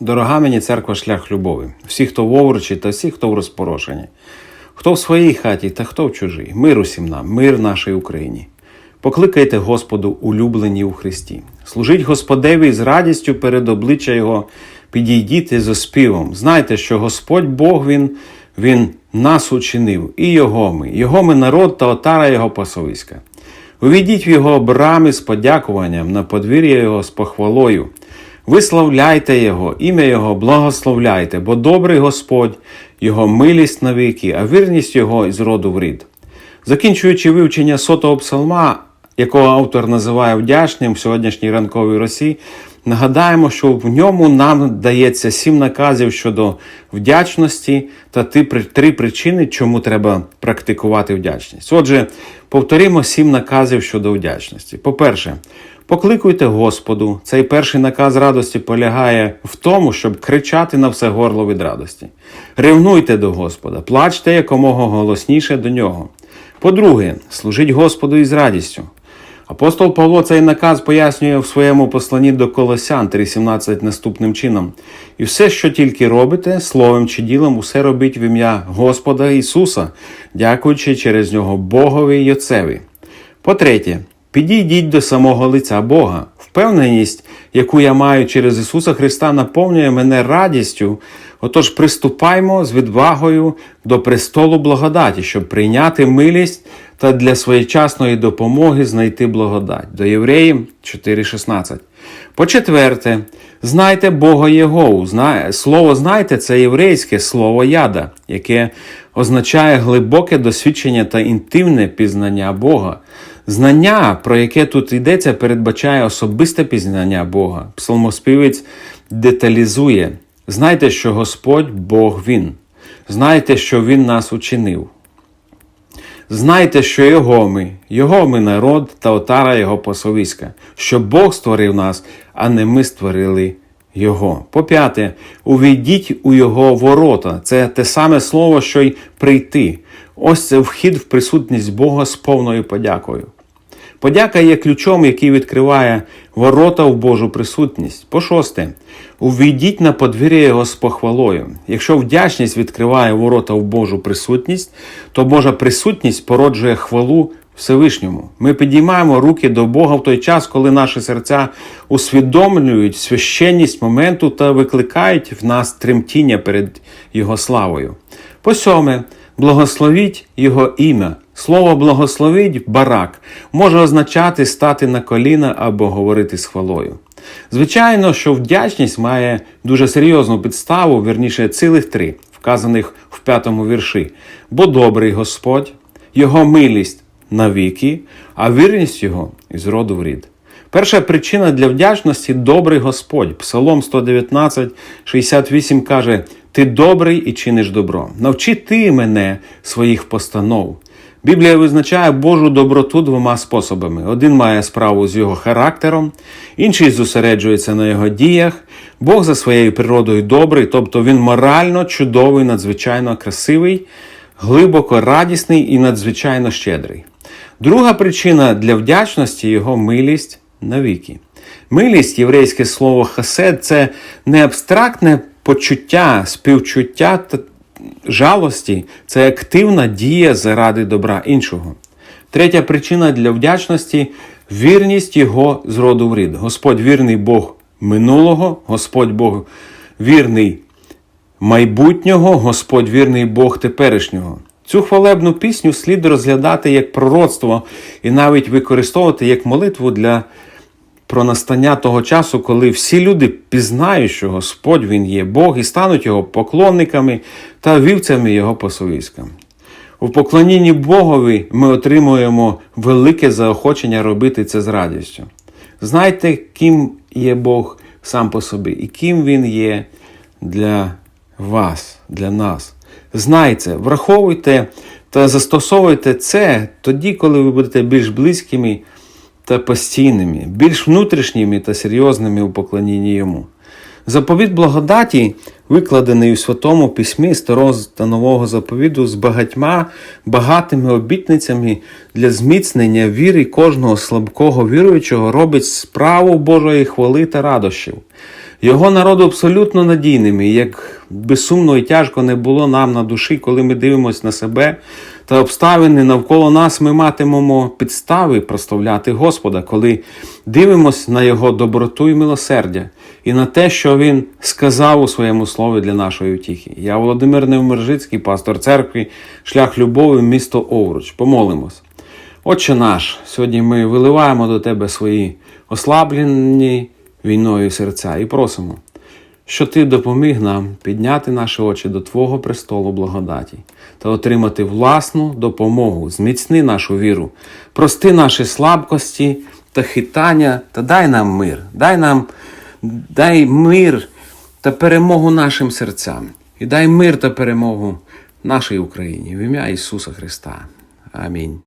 Дорога мені церква шлях любові, всі, хто в овручі та всі, хто в розпорошенні, хто в своїй хаті та хто в чужій, мир усім нам, мир нашій Україні. Покликайте Господу, улюблені у Христі. Служіть Господеві з радістю перед обличчя Його, підійдіть з оспівом. Знайте, що Господь Бог Він, Він нас учинив, і Його ми, Його ми народ та отара Його пасовиська. Увійдіть в Його брами з подякуванням, на подвір'я Його з похвалою. Виславляйте Його, ім'я Його благословляйте, бо добрий Господь, Його милість навіки, а вірність Його із роду в рід. Закінчуючи вивчення сотого псалма, якого автор називає вдячним в сьогоднішній ранковій Росії, нагадаємо, що в ньому нам дається сім наказів щодо вдячності та три причини, чому треба практикувати вдячність. Отже, повторимо сім наказів щодо вдячності. По-перше, Покликуйте Господу. Цей перший наказ радості полягає в тому, щоб кричати на все горло від радості. Ревнуйте до Господа, плачте якомога голосніше до нього. По-друге, служіть Господу із радістю. Апостол Павло цей наказ пояснює в своєму посланні до Колосян 3.17 наступним чином. І все, що тільки робите, словом чи ділом, усе робіть в ім'я Господа Ісуса, дякуючи через нього Богові й Отцеві. По-третє, підійдіть до самого лиця Бога. Впевненість, яку я маю через Ісуса Христа, наповнює мене радістю. Отож, приступаймо з відвагою до престолу благодаті, щоб прийняти милість та для своєчасної допомоги знайти благодать. До Євреїв 4,16. По-четверте, знайте Бога Єгову. Слово знайте це єврейське слово яда, яке означає глибоке досвідчення та інтимне пізнання Бога. Знання, про яке тут йдеться, передбачає особисте пізнання Бога. Псалмоспівець деталізує. Знайте, що Господь Бог Він. Знайте, що Він нас учинив. Знайте, що Його ми, Його ми народ та отара Його пасовиська, що Бог створив нас, а не ми створили Його. По п'яте, увійдіть у Його ворота. Це те саме слово, що й прийти. Ось це вхід в присутність Бога з повною подякою. Подяка є ключом, який відкриває ворота в Божу присутність. По шосте, увійдіть на подвір'я Його з похвалою. Якщо вдячність відкриває ворота в Божу присутність, то Божа присутність породжує хвалу Всевишньому. Ми підіймаємо руки до Бога в той час, коли наші серця усвідомлюють священність моменту та викликають в нас тремтіння перед Його славою. По сьоме, благословіть Його ім'я. Слово благословить барак може означати стати на коліна або говорити з хвалою. Звичайно, що вдячність має дуже серйозну підставу, вірніше цілих три, вказаних в п'ятому вірші. Бо добрий Господь, Його милість навіки, а вірність Його із роду в рід. Перша причина для вдячності добрий Господь. Псалом 119, 68 каже: Ти добрий і чиниш добро. Навчи ти мене своїх постанов. Біблія визначає Божу доброту двома способами: один має справу з його характером, інший зосереджується на його діях. Бог за своєю природою добрий, тобто він морально чудовий, надзвичайно красивий, глибоко радісний і надзвичайно щедрий. Друга причина для вдячності його милість навіки. Милість, єврейське слово хасед, це не абстрактне почуття, співчуття та жалості, це активна дія заради добра іншого. Третя причина для вдячності вірність Його з роду в рід. Господь вірний Бог минулого, Господь Бог вірний майбутнього, Господь вірний Бог теперішнього. Цю хвалебну пісню слід розглядати як пророцтво і навіть використовувати як молитву для про настання того часу, коли всі люди пізнають, що Господь Він є Бог і стануть його поклонниками та вівцями Його посовіська. У поклонінні Богові ми отримуємо велике заохочення робити це з радістю. Знайте, ким є Бог сам по собі і ким Він є для вас, для нас. Знайте, враховуйте та застосовуйте це тоді, коли ви будете більш близькими та постійними, більш внутрішніми та серйозними у поклонінні йому. Заповіт благодаті, викладений у Святому Письмі Старого та Нового заповіду з багатьма багатими обітницями для зміцнення віри кожного слабкого віруючого, робить справу Божої хвали та радощів. Його народу абсолютно надійними, як безсумно і тяжко не було нам на душі, коли ми дивимося на себе та обставини навколо нас, ми матимемо підстави прославляти Господа, коли дивимося на Його доброту і милосердя, і на те, що Він сказав у своєму слові для нашої утіхи. Я Володимир Невмержицький, пастор церкви, шлях любові, місто Овруч. Помолимось. Отче наш, сьогодні ми виливаємо до Тебе свої ослаблені війною серця. І просимо, що Ти допоміг нам підняти наші очі до Твого престолу благодаті та отримати власну допомогу, зміцни нашу віру, прости наші слабкості та хитання, та дай нам мир, дай нам дай мир та перемогу нашим серцям, і дай мир та перемогу нашій Україні. В ім'я Ісуса Христа. Амінь.